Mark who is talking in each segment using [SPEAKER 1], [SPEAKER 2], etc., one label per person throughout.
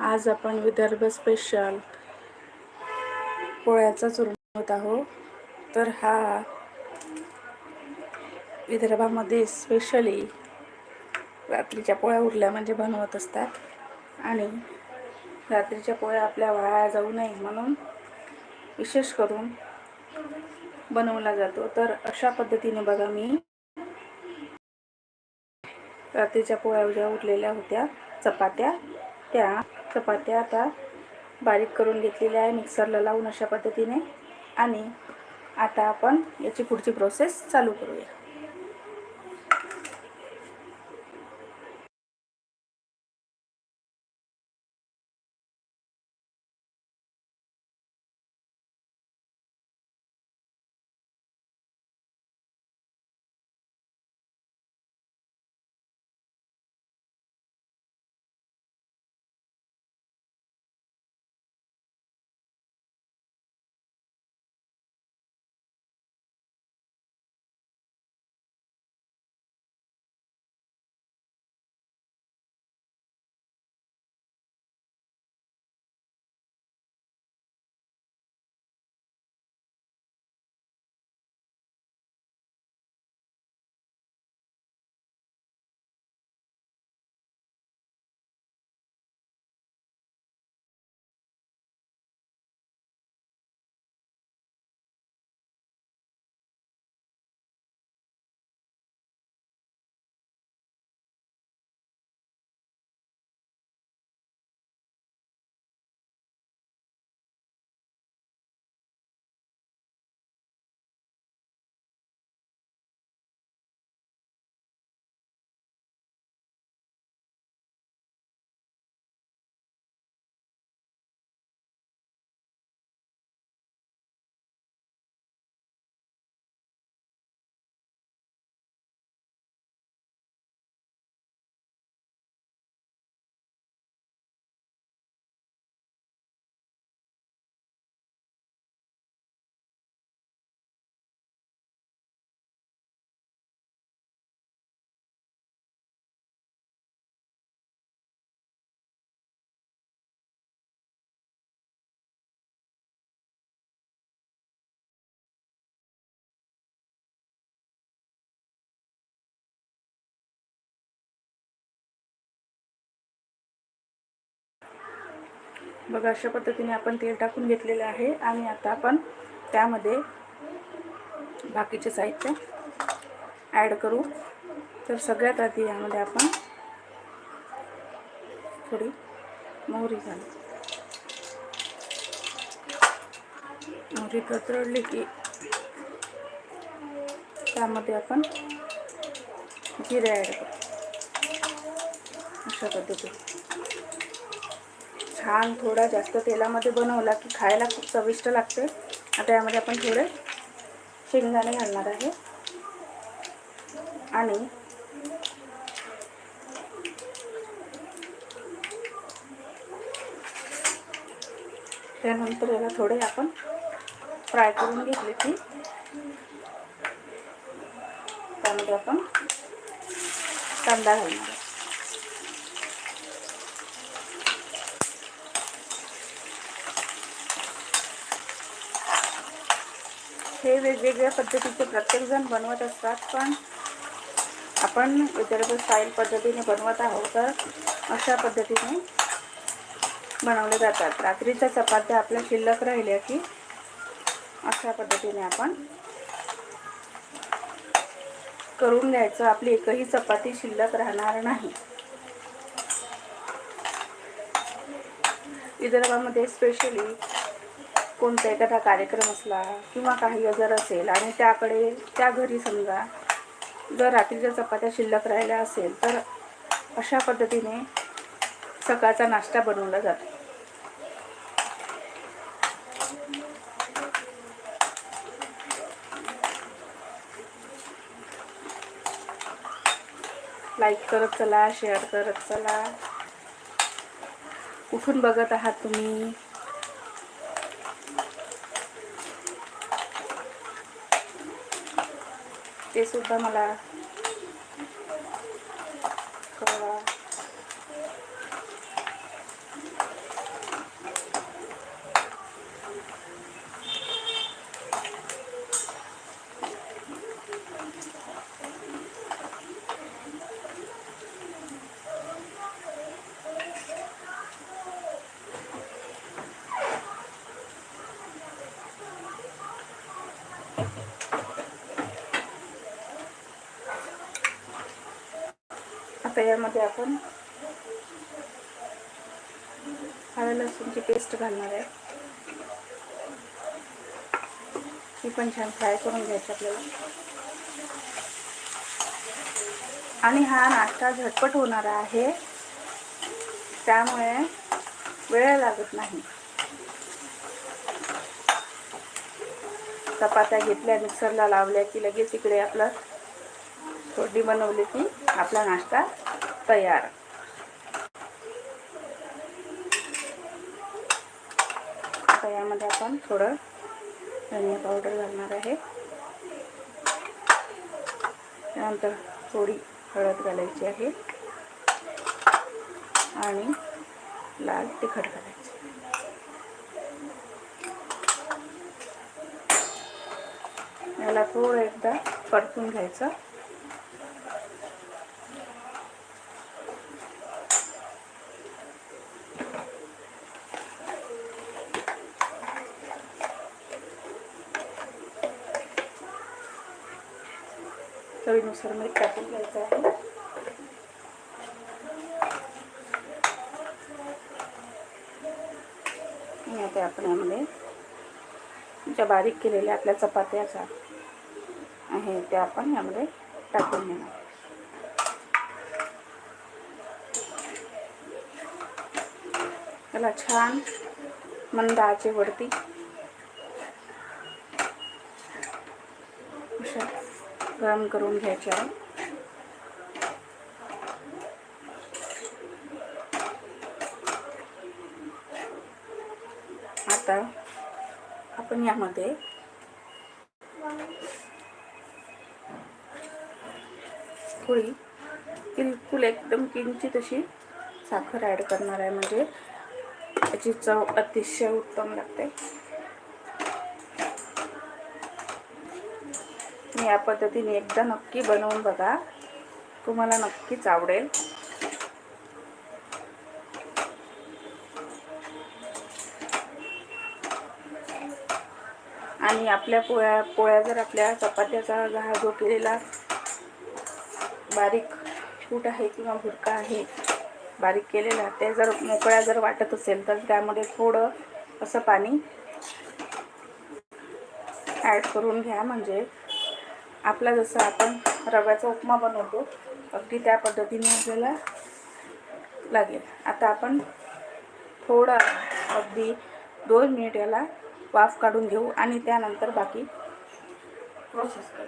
[SPEAKER 1] आज आपण विदर्भ स्पेशल पोळ्याचा चूर्ण होत आहोत. तर हा विदर्भामध्ये स्पेशली रात्रीच्या पोळ्या उरल्या म्हणजे बनवत असतात. आणि रात्रीच्या पोळ्या आपल्या वाया जाऊ नये म्हणून विशेष करून बनवला जातो. तर अशा पद्धतीने बघा मी रात्रीच्या पोळ्या ज्या उरलेल्या होत्या चपात्या त्या चपात्या आता बारीक करून घेतलेल्या आहे मिक्सरला लावून अशा पद्धतीने. आणि आता आपण याची पुढची प्रोसेस चालू करूया. बघा अशा पद्धतीने आपण तेल टाकून घेतलेलं आहे आणि आता आपण त्यामध्ये बाकीचे साहित्य ॲड करू. तर सगळ्यात आधी यामध्ये आपण थोडी मोहरी घालू. मोहरी कचरडली की त्यामध्ये आपण जिरे ॲड करू. अशा पद्धतीने. छान थोडा जास्त तेलामध्ये बनवला की खायला खूप चविष्ट लागते. आता यामध्ये आपण थोडे शेंगदाणे घालणार आहे. आणि त्यानंतर याला थोडे आपण फ्राय करून घेतले की त्यामध्ये आपण कांदा घालणार हे वेगवेगळ्या पद्धतीचे प्रत्येकजण बनवत असतात पण आपण विदर्भ स्टाईल पद्धतीने बनवत आहोत तर अशा पद्धतीने बनवले जातात. रात्रीच्या चपात्या आपल्या शिल्लक राहिल्या की अशा पद्धतीने आपण करून घ्यायचं. आपली एकही चपाती शिल्लक राहणार नाही. विदर्भामध्ये स्पेशली कोणता एखादा कार्यक्रम असला किंवा काही जर असेल आणि त्याकडे त्या घरी समजा जर रात्रीच्या चपात्या शिल्लक राहिल्या असेल तर अशा पद्धतीने सकाळचा नाश्ता बनवला जातो. लाईक करत चला शेअर करत चला. कुठून बघत आहात तुम्ही? ते सुद्धा मला आता यामध्ये आपण आलं लसूणची पेस्ट घालणार आहे. ही पण छान फ्राय करून घ्यायची आपल्याला. आणि हा नाश्ता झटपट होणारा आहे. त्यामुळे वेळ लागत नाही. चपात्या घेतल्या मिक्सरला लावल्या की लगेच इकडे आपलं थोडी बनवली की आपला नाश्ता तयार. आता यामध्ये आपण थोडं धनिया पावडर घालणार आहे. त्यानंतर थोडी हळद घालायची आहे. आणि लाल तिखट घालायचं. याला थोडं एकदा परतून घ्यायचं. चवीनुसार मीठ टाकून घ्यायचं आहे. आणि आता आपण यामध्ये ज्या बारीक केलेल्या आपल्या चपात्याचा आहे त्या आपण यामध्ये टाकून घेणार. त्याला छान मंद आचेवरती अशा गरम करून घ्यायचे आहे. आता आपण यामध्ये थोडी बिलकुल एकदम किंचित अशी साखर ॲड करणार आहे. म्हणजे याची चव अतिशय उत्तम लागते. ह्या पद्धतीने एकदा नक्की बनवून बघा. तुम्हाला नक्कीच आवडेल. आणि आपल्या पोळ्या पोळ्या जर आपल्या चपात्याचा हा जो केलेला बारीक फूट आहे किंवा भुरका आहे बारीक केलेला ते जर मोकळ्या जर वाटत असेल तर त्यामध्ये थोडं असं पाणी ॲड करून घ्या. म्हणजे आपला जसं आपण रव्याचा उपमा बनवतो अगदी त्या पद्धतीने आपल्याला लागेल. आता आपण थोडं अगदी दोन मिनिट याला वाफ काढून घेऊ आणि त्यानंतर बाकी प्रोसेस करू.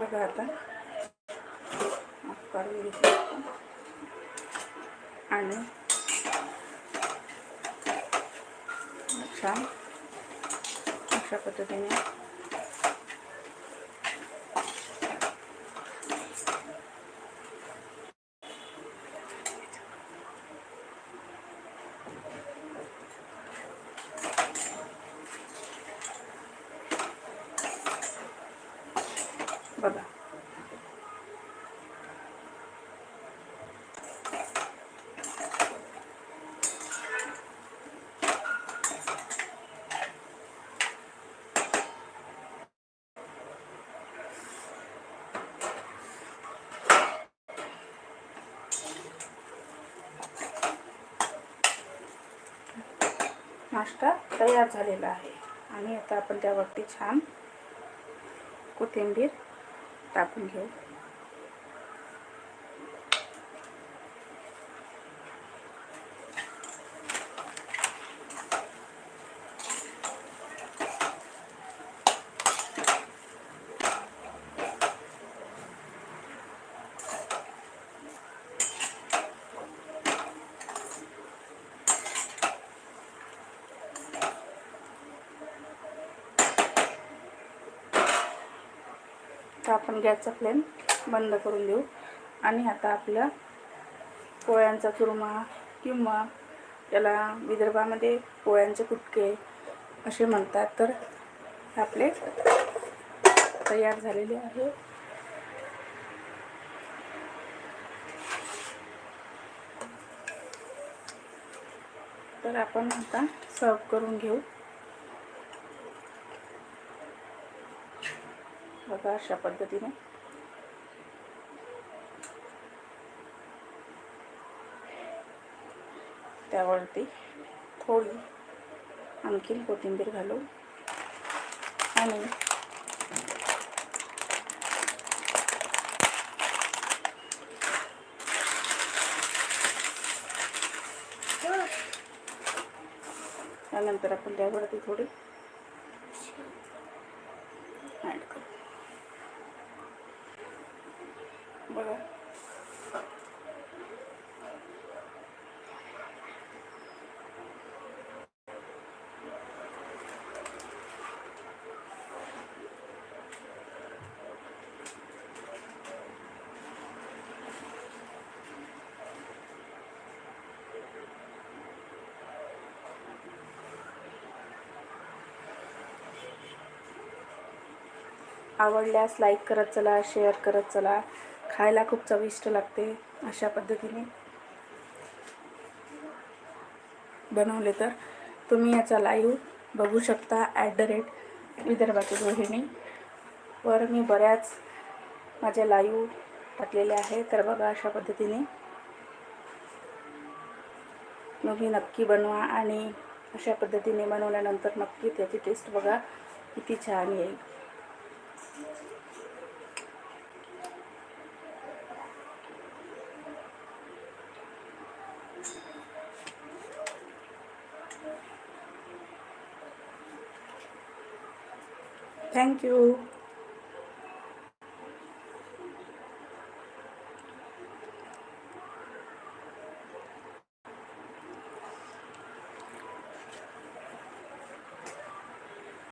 [SPEAKER 1] बघा आता. काढून घेतली आणि छान अशा पद्धतीने बघा नाश्ता तयार झालेला आहे. आणि आता आपण त्यावरती छान कोथिंबीर टाकून घेऊ. आता आपण गॅसचा फ्लेम बंद करून देऊ. आणि आता आपलं पोळ्यांचा चुरमा किंवा याला विदर्भामध्ये पोळ्यांचे कुटके असे म्हणतात. तर आपले तयार झालेले आहे. तर आपण आता सर्व करून घेऊ. बघा अशा पद्धतीने. त्यावरती थोडी आणखीन कोथिंबीर घालू आणि त्यानंतर आपण त्यावरती थोडी ॲड करू बघा आवडल्यास लाईक करत चला शेअर करत चला. खायला खूप चविष्ट लागते अशा पद्धतीने. बनवले तर तुम्ही याचा लाईव्ह बघू शकता ॲट द रेट विदर्भाची गृहिणी वर मी बऱ्याच माझ्या लाईव्ह टाकलेले आहे तर बघा अशा पद्धतीने. तुम्ही नक्की बनवा आणि अशा पद्धतीने बनवल्यानंतर नक्की त्याची टेस्ट बघा किती छान येईल. Thank you.